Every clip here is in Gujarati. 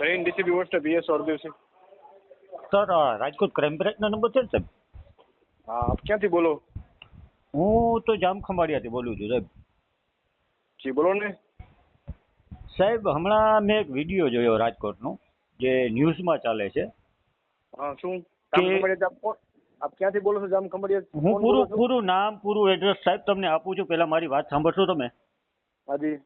જૈન ડીસીપી વોટ્સએપ પીએસ ઓરદેવસિંહ. સર રાજકોટ ક્રાઇમ બ્રાન્ચનો નંબર છે ને સાહેબ? હા આપ ક્યાંથી બોલો? હું તો જામખંભાળિયાથી બોલું છું સાહેબ. જી બોલો ને. સાહેબ હમણાં મેં એક વીડિયો જોયો રાજકોટનો જે ન્યૂઝમાં ચાલે છે. હા શું? જામ આપ ક્યાંથી બોલો છો જામ ખંભાળિયા? હું પૂરું પૂરું નામ પૂરું એડ્રેસ સાહેબ તમને આપું છું પહેલા મારી વાત સાંભળશો તમે? હાજી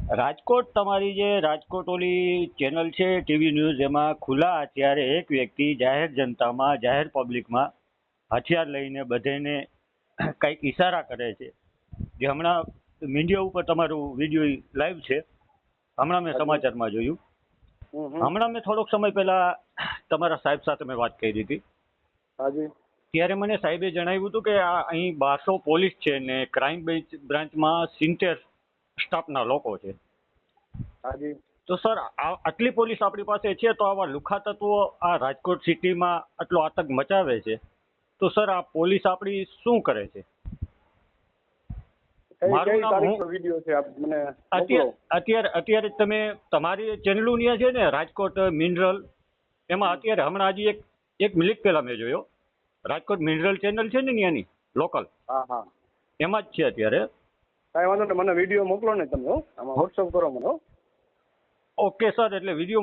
રાજકોટ તમારી જે રાજકોટ ઓલી ચેનલ છે ટીવી ન્યૂઝ એમાં ખુલ્લા હથિયારે એક વ્યક્તિ જાહેર જનતામાં જાહેર પબ્લિકમાં હથિયાર લઈને બધાને કંઈક ઇશારા કરે છે. જે હમણાં મીડિયા ઉપર તમારું વીડિયો લાઈવ છે. હમણાં મેં સમાચારમાં જોયું. હમ હમ. હમણાં મેં થોડોક સમય પહેલા તમારા સાહેબ સાથે મેં વાત કરી હતી. હાજી. ત્યારે મને સાહેબે જણાવ્યું હતું કે આ અહીં બારસો પોલીસ છે ને ક્રાઇમ બ્રાન્ચમાં સિત્તેર સ્ટાફના લોકો છે. હાજી. તો સર આટલી પોલીસ આપણી પાસે છે તો આવા લુખા તત્વો આ રાજકોટ સિટીમાં આટલો આતંક મચાવે છે. તો સર આ પોલીસ આપણી શું કરે છે? અત્યારે અત્યારે તમે તમારી ચેનલું ત્યાં છે ને રાજકોટ મિનરલ એમાં અત્યારે હમણાં હજી એક એક મિનિટ પહેલા મેં જોયો. રાજકોટ મિનરલ ચેનલ છે ને ત્યાંની લોકલ. એમાં જ છે અત્યારે. કાંઈ વાંધો નહીં મને વીડિયો મોકલો ને તમે હો. આમાં વોટ્સઅપ કરો મને હો. ઓકે સર એટલે વીડિયો